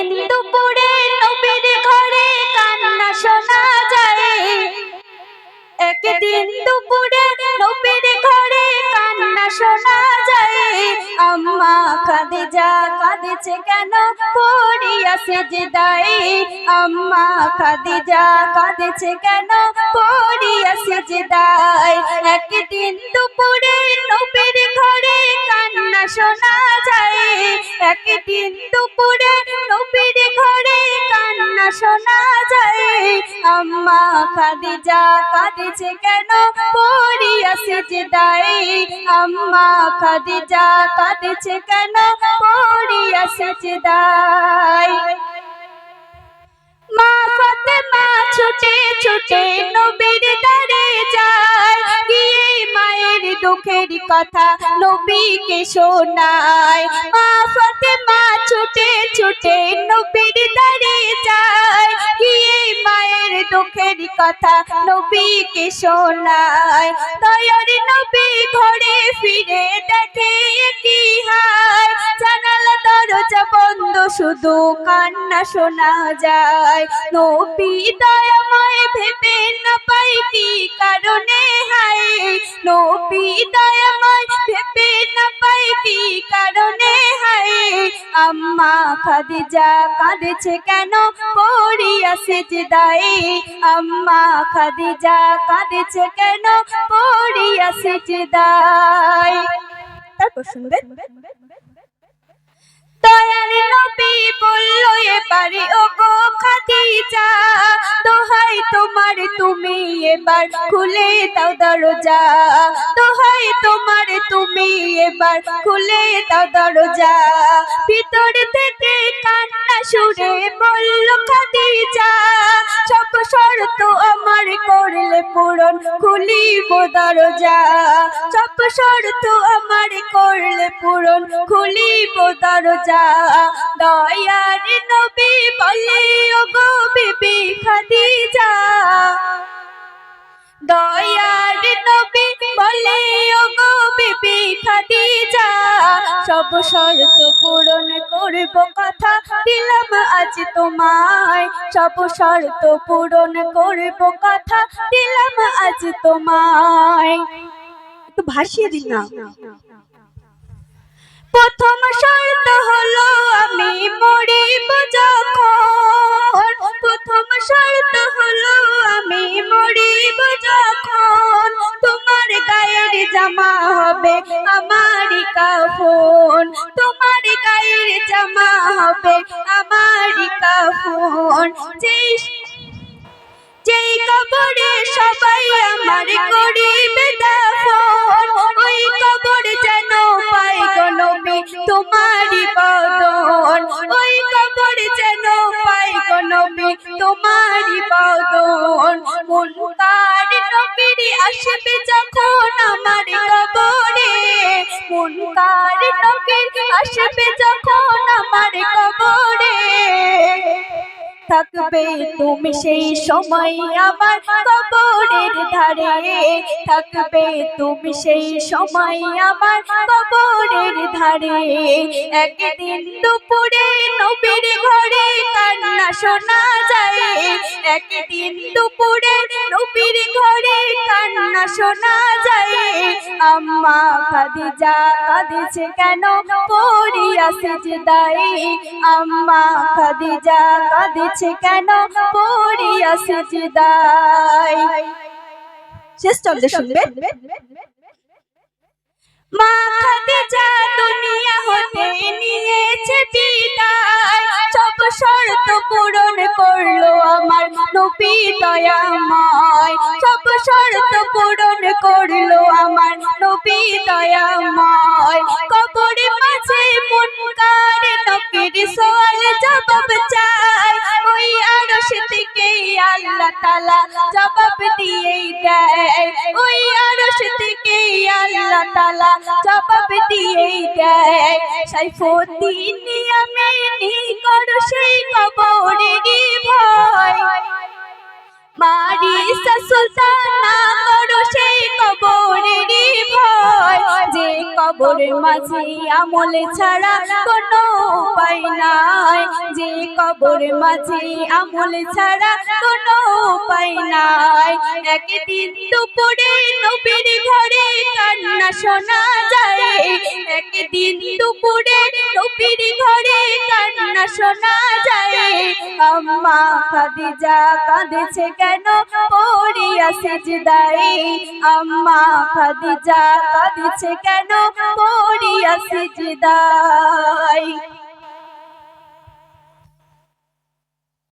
একদিন দুপুরে নবীর ঘরে কান্না শোনা যায়। একদিন দুপুরে নবীর ঘরে কান্না শোনা যায়। আম্মা খাদিজা কাঁদেছে কেন? পড়িয়া সেজদায়। আম্মা খাদিজা কাঁদেছে কেন? একদিন দুপুরে নবীর ঘরে কান্না শোনা একদিন দুপুরে নবীর ঘরে কান্না শোনা যায়। আম্মা খাদিজা কাঁদেছে কেন? পড়িয়া সেজদায়। আম্মা খাদিজা কাঁদেছে কেন? পড়িয়া সেজদায়। মা ফাতেমা ছুটে ছুটে নবীর দারে যায়। গিয়ে মায়ের দুঃখের কথা নবীকে শোনায়। মা ছুটে নবীর দারে যায় গিয়ে মায়ের দুঃখের কথা নবীকে শোনায় দয়ার নবী ঘরে ফিরে দেখে কি হায় জানালা, দরজা বন্ধ, শুধু কান্না শোনা যায়। নবী দয়াময় খাদিজা কাঁদেছে কেন? পড়িয়া সেজদায়। আম্মা খাদিজা কাঁদেছে কেন? পড়িয়া সেজদায়। তারপর শুনবেন। নবী বলল, এবারে ও গো খাদিজা, দোহাই তোমার তুমি এবার খুলে দাও দরজা। দোহাই তোমার তুমি এবার খুলে দাও দরজা। ভিতর থেকে কান্না সুরে বলল, খাদিজা সব শর্ত আমার করলে পূরণ খুলিব দরজা। সব শর্ত আমার করলে পূরণ খুলিব দরজা। দয়ার নবী বলে গো বিবি খাদিজা। দয়ার নবী বলে গো বিবি খাদিজা। সব শর্ত পূরণ করব কথা দিলাম আজ তোমায়। সব শর্ত পূরণ করব কথা দিলাম আজ তোমায়। ভাসিয়ে দিন না। প্রথম শর্ত হলো হবে আমারই কাফন। তোমার গায়ের জামা হবে আমারই কাফন। যেই কবরে সবাই আমার করিবে দাফন, ওই কবর যেন পাই গো নবী তোমারই বদন। ওই কবর যেন পাই গো নবী তোমারই বদন। মুনকার নবীর আসবে যখন মুনকার নবীর আসবে যখন আমার কবরে। থাকবে তুমি সেই সময় আমার কবরের ধারে। থাকবে তুমি সেই সময় আমার কবরের ধারে। একদিন দুপুরে নবীর ঘরে কান্না শোনা যায়। একদিন দুপুরে নবীর ঘরে কান্না শোনা যায়। আম্মা খাদিজা কাঁদেছে কেন? পড়িয়া সিজদাই আম্মা খাদিজা কাঁদেছে কেন? পড়িয়া সিজদাই শেষ চলতে শুনবে। মা খাদিজা দুনিয়া হতে নিয়েছে বিদায়। সব শর্ত পূরণ করল আমার নবী দয়াময়। সব শর্ত পূরণ করল আমার নবী দয়াময়। কবরে মাঝে মুনকার নকির সওয়াল জবাব চাই ওই আরশ থেকে আল্লাহ তাআলা জবাব দিয়েই দেয়। ওই আরশ থেকে আল্লাহ তাআলা জবাব দিয়েই দেয় সাইফুদ্দিন ইয়ামিনী করো সেই কবরেরই ভয় মারি সুলতানা করো সেই কবরেরই ভয়। যে কবর মাঝে আমল ছাড়া কোনো উপায় নাই। যে কবর মাঝে আমল ছাড়া কোনো উপায় নাই। একদিন নবীর ঘরে কান্না শোনা যায়। একদিন দুপুরে নবীর ঘরে কান্না শোনা যায়। আম্মা খাদিজা কাঁদেছে কেন? পড়িয়া আম্মা কাঁদেছে কেন? পড়িয়া সিজদায়।